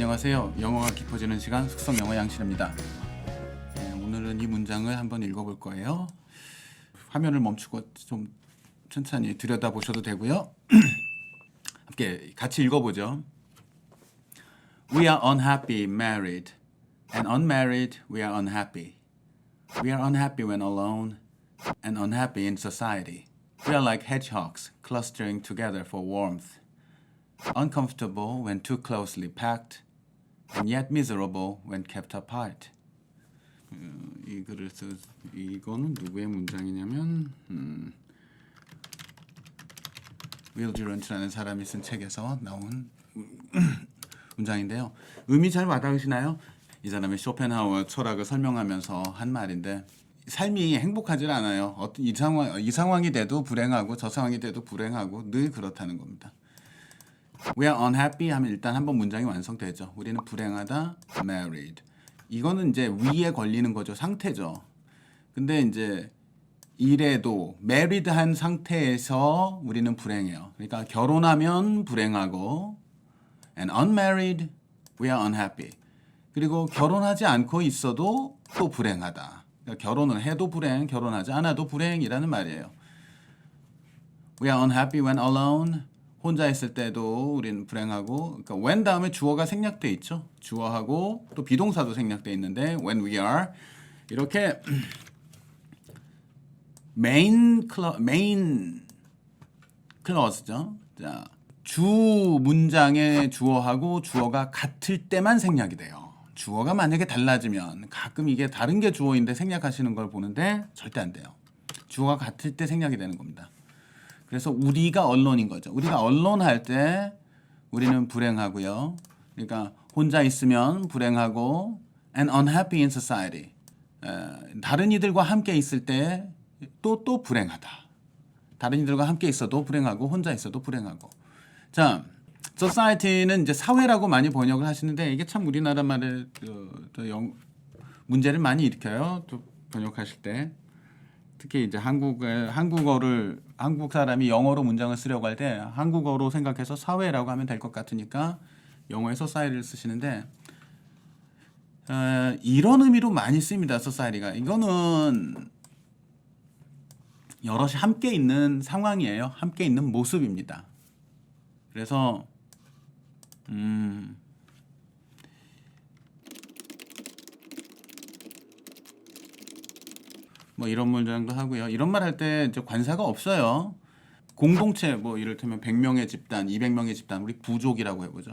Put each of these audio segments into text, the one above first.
안녕하세요. 영어가 깊어지는 시간 숙성 영어 양실입니다. 네, 오늘은 이 문장을 한번 읽어볼 거예요. 화면을 멈추고 좀 천천히 들여다 보셔도 되고요. 함께 같이 읽어보죠. We are unhappy married, and unmarried we are unhappy. We are unhappy when alone, and unhappy in society. We are like hedgehogs clustering together for warmth. uncomfortable when too closely packed, yet miserable when kept apart. 음, 이 글을 쓰 이거는 누구의 문장이냐면 음, 윌 듀런트라는 사람이 쓴 책에서 나온 문장인데요. 의미 잘 와닿으시나요? 이 사람이 쇼펜하우어 철학을 설명하면서 한 말인데 삶이 행복하지 않아요. 어떤 이 상황 이 상황이 돼도 불행하고 저 상황이 돼도 불행하고 늘 그렇다는 겁니다. We are unhappy 하면 일단 한 번 문장이 완성되죠. 우리는 불행하다, married. 이거는 이제 위에 걸리는 거죠. 상태죠. 근데 이제 이래도 married한 상태에서 우리는 불행해요. 그러니까 결혼하면 불행하고 and unmarried we are unhappy. 그리고 결혼하지 않고 있어도 또 불행하다. 그러니까 결혼을 해도 불행, 결혼하지 않아도 불행이라는 말이에요. We are unhappy when alone. 혼자 있을 때도 우리는 불행하고 그러니까 when 다음에 주어가 생략돼 있죠. 주어하고 또 비동사도 생략돼 있는데 when we are 이렇게 메인 클러 메인 클러스죠. 자, 주 문장의 주어하고 주어가 같을 때만 생략이 돼요. 주어가 만약에 달라지면 가끔 이게 다른 게 주어인데 생략하시는 걸 보는데 절대 안 돼요. 주어가 같을 때 생략이 되는 겁니다. 그래서 우리가 언론인 거죠. 우리가 언론할 때 우리는 불행하고요. 그러니까 혼자 있으면 불행하고 and unhappy in society. 에, 다른 이들과 함께 있을 때 또또 불행하다. 다른 이들과 함께 있어도 불행하고 혼자 있어도 불행하고. 자, society는 이제 사회라고 많이 번역을 하시는데 이게 참 우리나라 말에 그, 또 영, 문제를 많이 일으켜요. 또 번역하실 때. 특히 이제 한국의 한국어를 한국 사람이 영어로 문장을 쓰려고 할 때 한국어로 생각해서 사회라고 하면 될 것 같으니까 영어에 society를 쓰시는데 어, 이런 의미로 많이 쓰입니다. society가 이거는 여럿이 함께 있는 상황이에요. 함께 있는 모습입니다. 그래서 음. 뭐 이런 문장도 하고요. 이런 말 할 때 이제 관사가 없어요. 공동체 뭐 이를테면 100명의 집단, 200명의 집단, 우리 부족이라고 해보죠.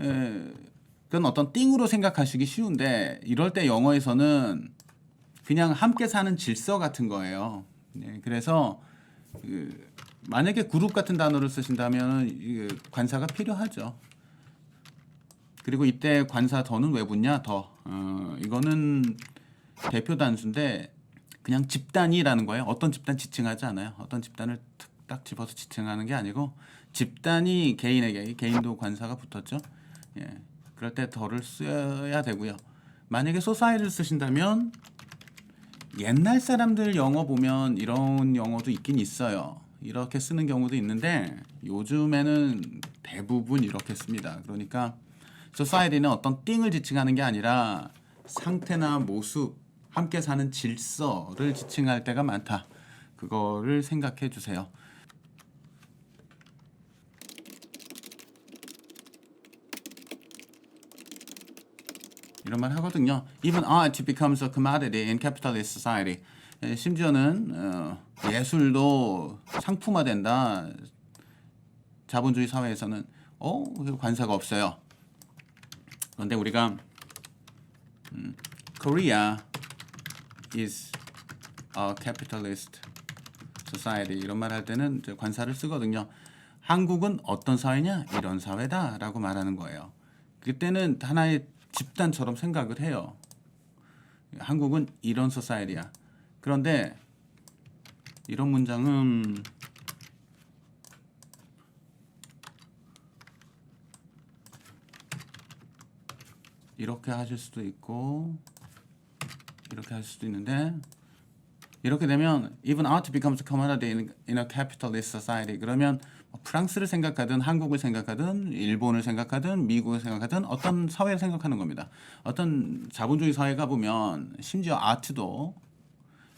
에, 그건 어떤 띵으로 생각하시기 쉬운데 이럴 때 영어에서는 그냥 함께 사는 질서 같은 거예요. 네, 그래서 그 만약에 그룹 같은 단어를 쓰신다면 이 관사가 필요하죠. 그리고 이때 관사 더는 왜 붙냐? 더 어, 이거는 대표 단수인데 그냥 집단이라는 거예요. 어떤 집단 지칭하지 않아요. 어떤 집단을 탁- 딱 집어서 지칭하는 게 아니고 집단이 개인에게 개인도 관사가 붙었죠. 예. 그럴 때 더를 써야 되고요. 만약에 소사이를 쓰신다면 옛날 사람들 영어 보면 이런 영어도 있긴 있어요. 이렇게 쓰는 경우도 있는데 요즘에는 대부분 이렇게 씁니다. 그러니까 society는 어떤 띵을 지칭하는 게 아니라 상태나 모습, 함께 사는 질서를 지칭할 때가 많다. 그거를 생각해 주세요. 이런 말 하거든요. Even art becomes a commodity in capitalist society. 예, 심지어는 어, 예술도 상품화된다. 자본주의 사회에서는 어 관사가 없어요. 그런데 우리가 음, Korea is a capitalist society 이런 말 할 때는 관사를 쓰거든요. 한국은 어떤 사회냐? 이런 사회다라고 말하는 거예요. 그때는 하나의 집단처럼 생각을 해요. 한국은 이런 소사이리야. 그런데 이런 문장은 이렇게 하실 수도 있고 이렇게 할 수도 있는데 이렇게 되면 even art becomes commodity in, in a capitalist society. 그러면 뭐 프랑스를 생각하든 한국을 생각하든 일본을 생각하든 미국을 생각하든 어떤 사회를 생각하는 겁니다. 어떤 자본주의 사회가 보면 심지어 아트도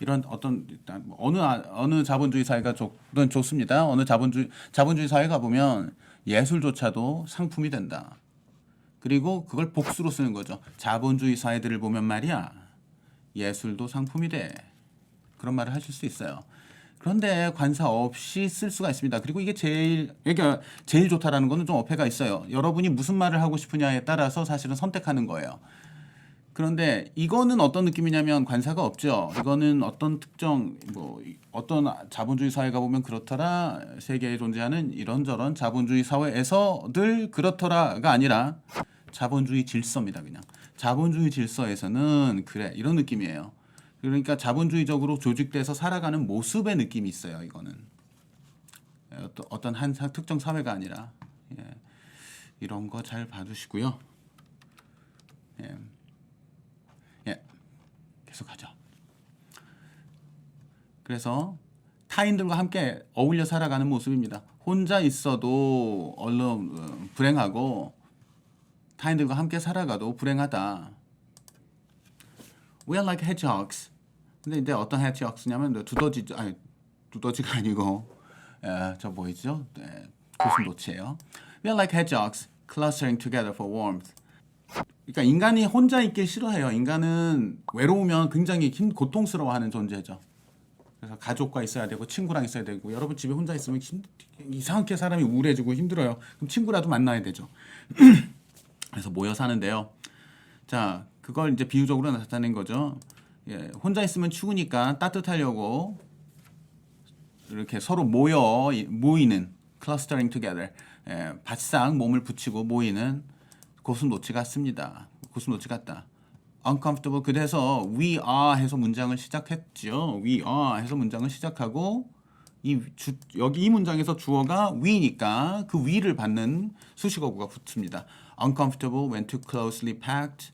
이런 어떤 뭐 어느 아- 어느 자본주의 사회가 좋든 좋습니다. 어느 자본주의 자본주의 사회가 보면 예술조차도 상품이 된다. 그리고 그걸 복수로 쓰는 거죠. 자본주의 사회들을 보면 말이야. 예술도 상품이 돼. 그런 말을 하실 수 있어요. 그런데 관사 없이 쓸 수가 있습니다. 그리고 이게 제일 그러니까 제일 좋다라는 거는 좀 어폐가 있어요. 여러분이 무슨 말을 하고 싶으냐에 따라서 사실은 선택하는 거예요. 그런데 이거는 어떤 느낌이냐면 관사가 없죠. 이거는 어떤 특정 뭐 어떤 자본주의 사회가 보면 그렇더라. 세계에 존재하는 이런저런 자본주의 사회에서들 그렇더라가 아니라 자본주의 질서입니다. 그냥 자본주의 질서에서는 그래 이런 느낌이에요. 그러니까 자본주의적으로 조직돼서 살아가는 모습의 느낌이 있어요. 이거는 어떤 어떤 한 사- 특정 사회가 아니라 예. 이런 거 잘 봐두시고요. 예. 예, 계속하죠. 그래서 타인들과 함께 어울려 살아가는 모습입니다. 혼자 있어도 얼른 어, 불행하고 타인들과 함께 살아가도 불행하다. We are like hedgehogs. 근데 이제 어떤 hedgehogs냐면 두더지 아니 두더지가 아니고 에, 저 뭐이죠? 네, 고슴도치예요. We are like hedgehogs clustering together for warmth. 그러니까 인간이 혼자 있길 싫어해요. 인간은 외로우면 굉장히 힘 고통스러워하는 존재죠. 그래서 가족과 있어야 되고 친구랑 있어야 되고 여러분 집에 혼자 있으면 힘, 이상하게 사람이 우울해지고 힘들어요. 그럼 친구라도 만나야 되죠. 그래서 모여 사는데요. 자, 그걸 이제 비유적으로 나타낸 거죠. 예, 혼자 있으면 추우니까 따뜻하려고 이렇게 서로 모여 모이는 clustering 예, 바싹 몸을 붙이고 모이는 고슴도치 같습니다. 고슴도치 같다. uncomfortable 그래서 we are 해서 문장을 시작했죠. we are 해서 문장을 시작하고 이 주, 여기 이 문장에서 주어가 we니까 그 we를 받는 수식어구가 붙습니다. Uncomfortable when too closely packed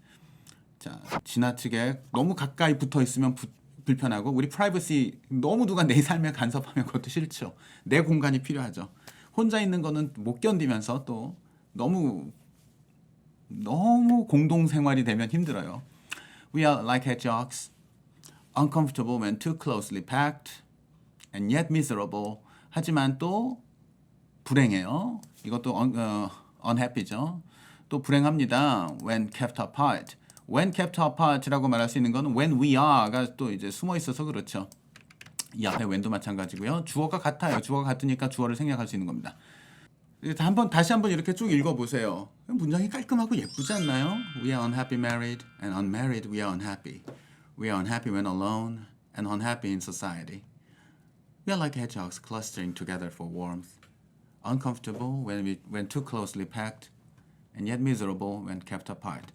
자, 지나치게 너무 가까이 붙어 있으면 부- 불편하고 우리 프라이버시 너무 누가 내 삶에 간섭하면 그것도 싫죠. 내 공간이 필요하죠. 혼자 있는 거는 못 견디면서 또 너무 너무 공동 생활이 되면 힘들어요. We are like hedgehogs, uncomfortable when too closely packed, and yet miserable. 하지만 또 불행해요. 이것도 un, 어, unhappy죠. 또 불행합니다. When kept apart. When kept apart라고 말할 수 있는 거는 when we are가 또 이제 숨어 있어서 그렇죠. 이 앞에 when도 마찬가지고요. 주어가 같아요. 주어가 같으니까 주어를 생략할 수 있는 겁니다. 한번 다시 한번 이렇게 쭉 읽어보세요. 문장이 깔끔하고 예쁘지 않나요? We are unhappy married and unmarried we are unhappy. We are unhappy when alone and unhappy in society. We are like hedgehogs clustering together for warmth, uncomfortable when we when too closely packed, and yet miserable when kept apart.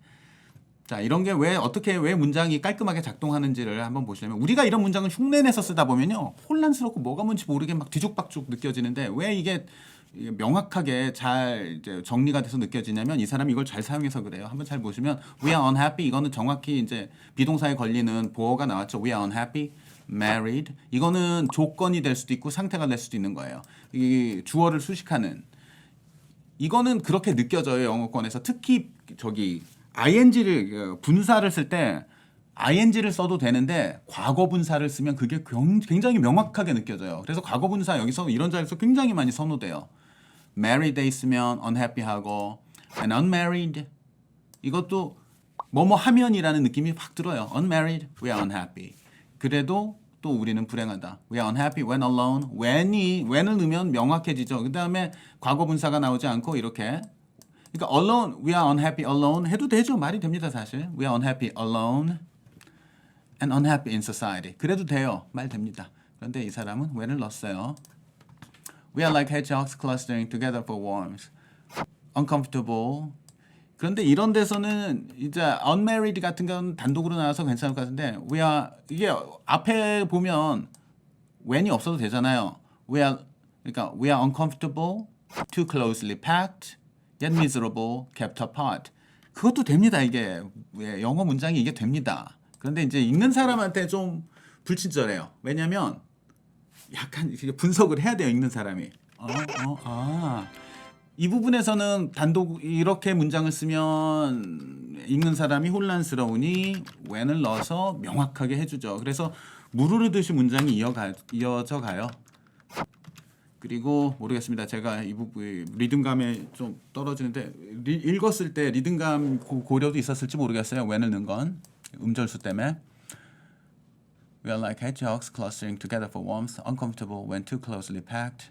자 이런 게 왜 어떻게 왜 문장이 깔끔하게 작동하는지를 한번 보시려면 우리가 이런 문장을 흉내내서 쓰다 보면요 혼란스럽고 뭐가 뭔지 모르게 막 뒤죽박죽 느껴지는데 왜 이게 명확하게 잘 이제 정리가 돼서 느껴지냐면 이 사람이 이걸 잘 사용해서 그래요. 한번 잘 보시면 we are unhappy 이거는 정확히 이제 비동사에 걸리는 보어가 나왔죠. we are unhappy, married 이거는 조건이 될 수도 있고 상태가 될 수도 있는 거예요. 이 주어를 수식하는 이거는 그렇게 느껴져요 영어권에서 특히 저기 ing를 분사를 쓸 때 ing를 써도 되는데 과거 분사를 쓰면 그게 경- 굉장히 명확하게 느껴져요. 그래서 과거 분사 여기서 이런 자리에서 굉장히 많이 선호돼요. married 돼 있으면 unhappy하고 and unmarried 이것도 뭐뭐 하면이라는 느낌이 확 들어요. unmarried, we are unhappy. 그래도 또 우리는 불행하다. We are unhappy when alone. when이 when을 넣으면 명확해지죠. 그 다음에 과거 분사가 나오지 않고 이렇게 그러니까 alone, we are unhappy alone 해도 되죠. 말이 됩니다 사실. We are unhappy alone and unhappy in society. 그래도 돼요. 말 됩니다. 그런데 이 사람은 when을 넣었어요. We are like hedgehogs clustering together for warmth. uncomfortable. 그런데 이런 데서는 이제 unmarried 같은 건 단독으로 나와서 괜찮을 것 같은데 we are 이게 앞에 보면 when이 없어도 되잖아요. We are 그러니까 we are uncomfortable, too closely packed, yet miserable, kept apart. 그것도 됩니다. 이게 예, 영어 문장이 이게 됩니다. 그런데 이제 읽는 사람한테 좀 불친절해요. 왜냐면 약간 분석을 해야 돼요 읽는 사람이. 어, 어, 아. 이 부분에서는 단독 이렇게 문장을 쓰면 읽는 사람이 혼란스러우니 when을 넣어서 명확하게 해주죠. 그래서 물 흐르듯이 문장이 이어가 이어져 가요. 그리고 모르겠습니다. 제가 이 부분 리듬감에 좀 떨어지는데 리, 읽었을 때 리듬감 고, 고려도 있었을지 모르겠어요. when을 넣은 건 음절수 때문에. We are like hedgehogs clustering together for warmth, uncomfortable when too closely packed,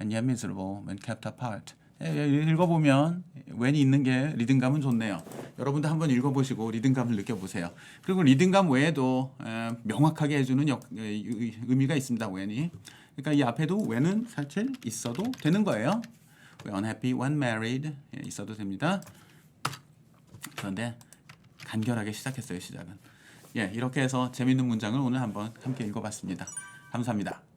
and yet miserable when kept apart. 예, 예, 읽어보면 when이 있는 게 리듬감은 좋네요. 여러분도 한번 읽어보시고 리듬감을 느껴보세요. 그리고 리듬감 외에도 에, 명확하게 해주는 역, 의미가 있습니다. when이. 그러니까 이 앞에도 when은 사실 있어도 되는 거예요. Unhappy when married 예, 있어도 됩니다. 그런데 간결하게 시작했어요. 시작은. 예, 이렇게 해서 재밌는 문장을 오늘 한번 함께 읽어봤습니다. 감사합니다.